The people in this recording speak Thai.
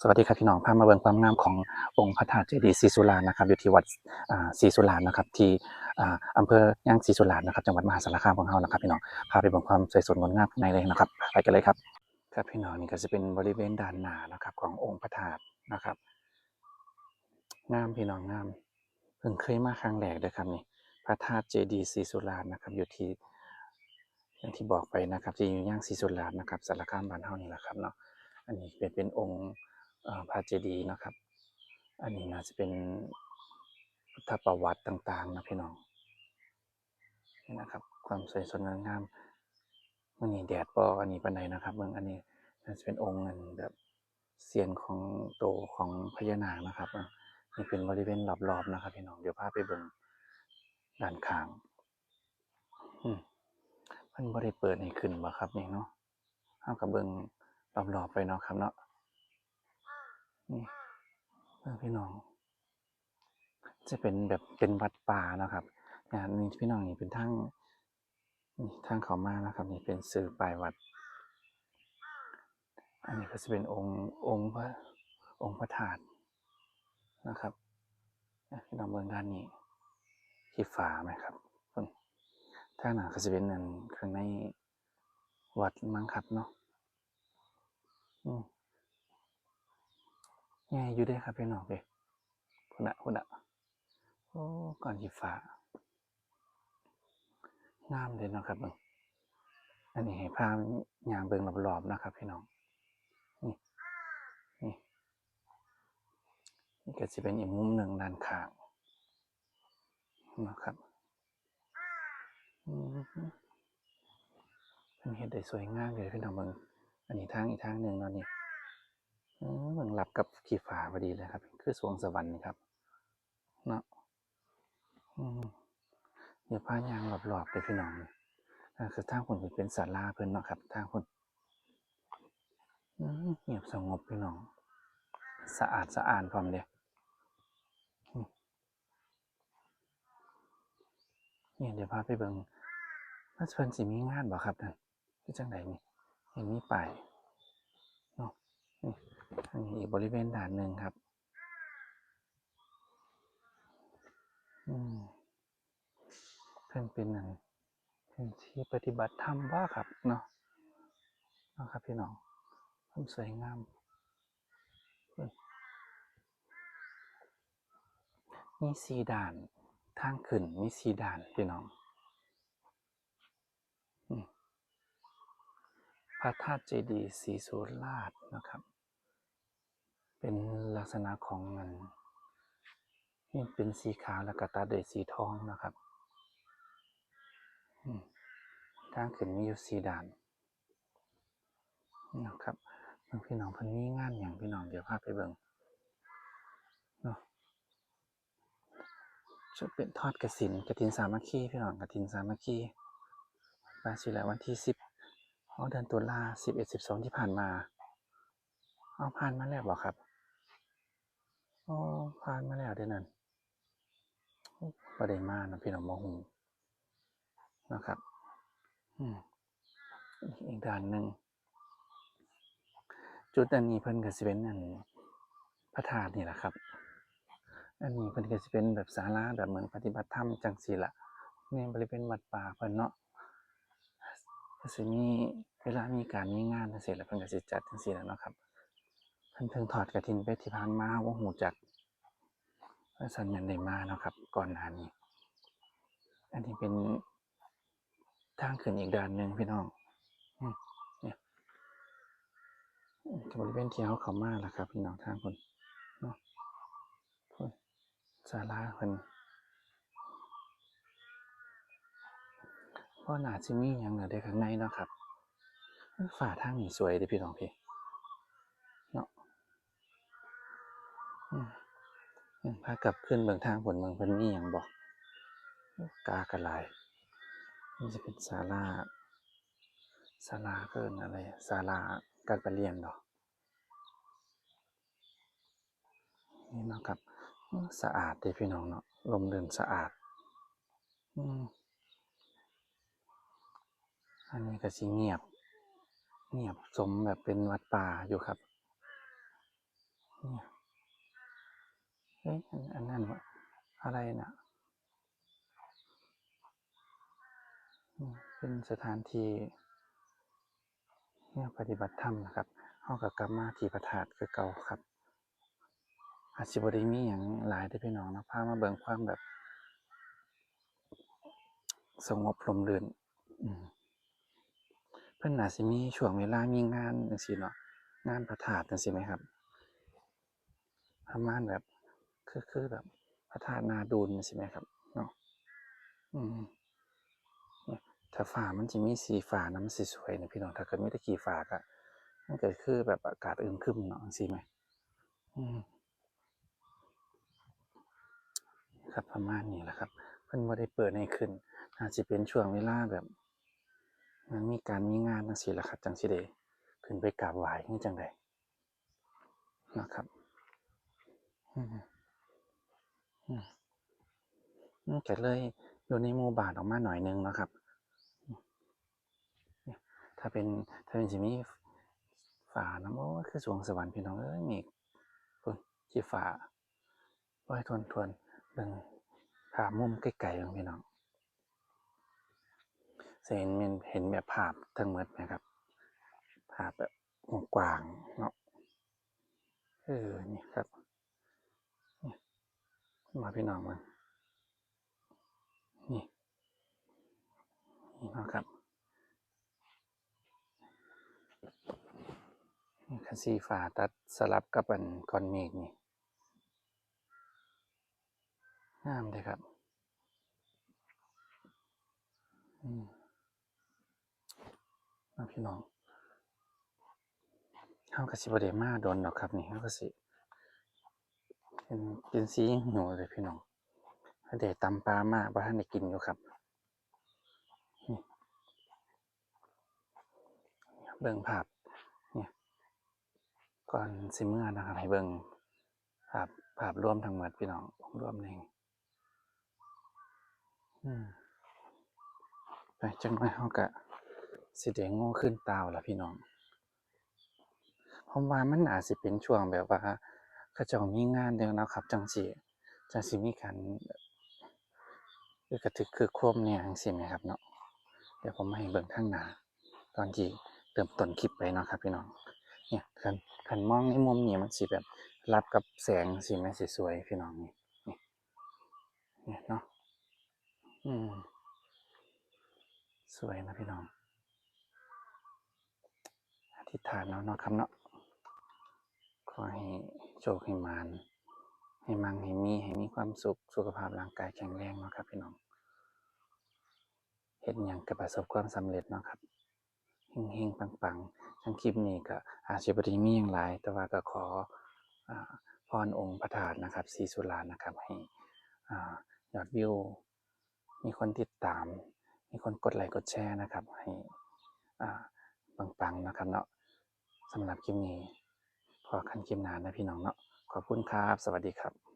สวัสดีครับพี่น้องพามาเบิ่งความงามขององค์พระธาตุเจดีย์ศรีสุรานนะครับอยู่ที่วัดศรีสุรานนะครับที่อ่าอำเภอย่างศรีสุรานนะครับจังหวัดมหาสารคามของเรานะครับพี่น้องพาไปเบิ่งความสวยสดงดงามในเลยนะครับไปกันเลยครับครับพี่น้องนี่ก็จะเป็นบริเวณด้านหน้านะครับขององค์พระธาตุนะครับงามพี่น้องงามเพิ่งเคยมาครั้งแรกเลยครับนี่พระธาตุเจดีย์ศรีสุรานนะครับอยู่ที่อย่างที่บอกไปนะครับที่อยู่ย่างศรีสุรานนะครับสารคามบ้านเฮานี่แหละครับเนาะอันนี้เป็นเป็นองค์ พระเจดีย์นะครับ อันนี้น่าจะเป็นพุทธประวัติต่าง ๆ นะพี่น้องนี่นะครับ ความสวยสดงดงามมันนี่แดดปออันนี้ปันใดนะครับเมืองอันนี้น่าจะเป็นองค์เงินแบบเสียนของโตของพญานาคนะครับนี่เป็นบริเวณรอบๆนะครับพี่น้องเดี๋ยวพาไปเบิ่งด้านข้างมันบ่ได้เปิดให้ขึ้นบ่ครับนี่เนาะเฮากับเบิ่งรอบๆไปเนาะครับเนาะ นี่พี่น้อง จะเป็นแบบเป็นวัดป่านะครับนะนี่พี่น้องนี่เป็นทางนี่ทางเขามานะครับ นี่เป็นสื่อปลายวัด อันนี้ก็จะเป็นองค์องค์พระองค์พระธาตุนะครับพี่น้องเมืองด้านนี้ที่ฝาไหมครับเพิ่นาหนาก็จะเป็นนั่นข้างในวัดมั้งครับเนาะอืม ง่ายอยู่เด้ครับพี่น้องเด้คุณอะคุณอะโอ้ก่อนสีฟ้างามเลยนะครับเบิ่งอันนี้ให้พายางเบิ่งรอบๆนะครับ พี่น้อง นี่นี่นี่ก็จะเป็นอีกมุมหนึ่งด้านข้างนะครับอืมเป็นเห็ดได้สวยงามเลยพี่น้องเบิ่งอันนี้ทางอีกทางหนึ่งเนาะนี่ เหมือนหลับกับขี่ฝาพอดีเลยครับ คือสวงสวรรค์นะครับเนาะมเดี๋ยวพายางหลอบๆไปพี่น้องคือทางคนเป็นศาลาเพิ่อนเนาะครับทางคนเงียบสงบพี่น้อง สะอาดสะอาดพร้อมเดียนี่เดี๋ยวพาไปเบิ่งว่าเพิ่นสิมีงานบ่ครับนั่นคือจังไดนี่เห็นมีป้ายเนาะนี่ อันนี้อีกบริเวณด่านหนึ่งครับอืมเพิ่นเป็นหนังเป็นที่ปฏิบัติธรรมว่าครับเนาะนะครับพี่น้องความสวยงามเพิ่นมีสีด่านทางขึ้นมีสีด่านพี่น้องอืมพระธาตุเจดีย์ศรีสุราษฎร์นะครับ เป็นลักษณะของมันนี่เป็นสีขาวแล้วก็ตัดด้วยสีทองนะครับทางขึ้นมีอยู่สีด่านนะครับพี่น้องพิ่นมีงานอย่างพี่น้องเดี๋ยวพาไปเบิ่งเนาะจะเป็นทอดกฐินกฐินสามัคคีพี่น้องกฐินสามัคคีมาสิแล้ววันที่สิบอ๋อเดือนตุลาสิบเอ็ดสิบสองที่ผ่านมาเอาผ่านมาแล้วหรอครับ อ๋อผ่านมาแล้วเดือนนั้นประเด็นมานะพี่น้องโมโหนะครับอืมอีกด้านหนึ่งจุดอันนี้เพิ่นก็สิเป็นอันพระธาตุนี่แหละครับ อันนี้เพิ่นก็สิเป็นแบบศาลาแบบเหมือนปฏิบัติธรรมจังซี่ล่ะในบริเวณวัดป่าเพิ่นเนาะก็สิมีเวลามีการมีงานจังซี่แหละเพิ่นก็สิจัดจังซี่แหละเนาะครับ เพิ่นเพิ่งทอดกฐินไปที่ผ่านมาบ่ฮู้จักว่าสันแม่นได้มาเนาะครับ ก่อนหน้านี้ อันนี้เป็นทางขึ้นอีกด้านหนึ่งพี่น้องเนี่ยบริเวณที่เขาเขามาแล่ะครับ พี่น้องทางคนเนาะคนศาลาคนพ่อหนาจิมีหยังเหลือได้ข้างในเนาะครับฝ่าทางนี่สวยเด้อพี่น้องพี่เนาะอืมอืม พากลับขึ้นเมืองทางบนเมืองเพิ่นมีหยังบอกกากระลายนี่จะเป็นศาลาศาลาเกินอะไรศาลาการประเรียนดอนี่เนาะครับสะอาดเลยพี่น้องเนาะลมเดินสะอาดอันนี้ก็สิเงียบ เงียบสมแบบเป็นวัดป่าอยู่ครับ เนี่ย เอันอันนั้นวะอะไรนะเป็นสถานที่เนี่ยปฏิบัติธรรมนะครับเฮาก็กลับมาที่พระธาตุคือเก่าครับ อาจสิบ่ได้มีหยังหลายเด้พี่น้องนะพามาเบิ่งความแบบ สงบร่มรื่นอเพิ่นน่าสิมีช่วงเวลามีงานจังซี่เนาะงานพระธาตุจังซี่ไหมครับประมาณแบบ คือคือแบบพระธาตุนาดูลจังซี่ไหมครับเนาะอืมถ้าฟ้ามันสิมีสีฟ้านะมันสิสวยนะพี่น้องถ้าเกิดมีต่ขี้ฟ้าก็มันเก็คือแบบอากาศอึมครึมเนาะจังซี่ไหมอืมครับประมาณนี้แหละครับเพิ่นบ่ได้เปิดให้ขึ้นอาจสิเป็นช่วงเวลาแบบมันมีการมีงานจังซี่ล่ะครับจังสิได้ขึ้นไปกราบไหว้คือจังไดนะครับ อืม ก็เลยอยู่ในหมู่บานออกมาหน่อยนึงนะครับ ถ้าเป็นถ้าเป็นสิมีฟ้านะโอ้คือสวงสวรรค์พี่น้องเอ้ยมฆพุ่นสิฟ้าปล่อยทวนๆเบิ่งภาพมุมไกล้ๆเบิ่งพี่น้องสิเห็นม่นเห็นแบบภาพทั้งหมดไหมครับ ภาพแบบกว้างเนาะเออนี่ครับ มาพี่น้องมันนี่นี่นะครับคันสีฟ้าตัดสลับกับอันก้อนเมฆนี่งามเลยครับอืมมาพี่น้องเฮาก็สิบ่ได้มาโดนดอกครับนี่เฮาก็สิ เป็นเป็นสีหิวเลยพี่น้องถ้าได้ตำปลามาบ่ทันได้กินอยู่ครับเบิ่งภาพเนี่ยก่อนสิเมื่อนะครับให้เบิ่งภาพภาพรวมทั้งหมดพี่น้องรวมนี่อืมไปจังได๋เฮาก็สิได้โง่ขึ้นตาวล่ะพี่น้องผมว่ามันอาจสิเป็นช่วงแบบว่า เขาจ้ามีงานเด้อเนะครับ จังสิจังสิมีการแบบอึกระทึกครึกโครมแหน่จังซี้แหมครับเนาะเดี๋ยวผมให้เบิ่งทางหน้าตอนที่เริ่มต้นคลิปไปเนาะครับพี่น้องเนี่ยคันคันมองในมุมนี้มันสิแบบรับกับแสงสิแม่สิสวยพี่น้องนี่นี่เนี่ยเนาะอืมสวยนะพี่น้องอธิษฐานเอาเนาะครับเนาะขอให้ โชคให้มานให้มั่งให้มีให้มีความสุขสุขภาพร่างกายแข็งแรงเนาะครับพี่น้องเฮ็ดหยังก็ประสบความสำเร็จเนาะครับเฮงๆปังๆทั้งคลิปนี้ก็อาจสิบ่ได้มีหยังหลายแต่ว่าก็ขออ่าพรองค์พระธาตุนะครับศรีสุรานะครับให้อ่ายอดวิวมีคนติดตาม มีคนกดไลค์กดแชร์นะครับ ให้อ่าปังๆนะครับเนาะสำหรับคลิปนี้ พอกันคลิปหน้านะพี่น้องเนาะขอบคุณครับ สวัสดีครับ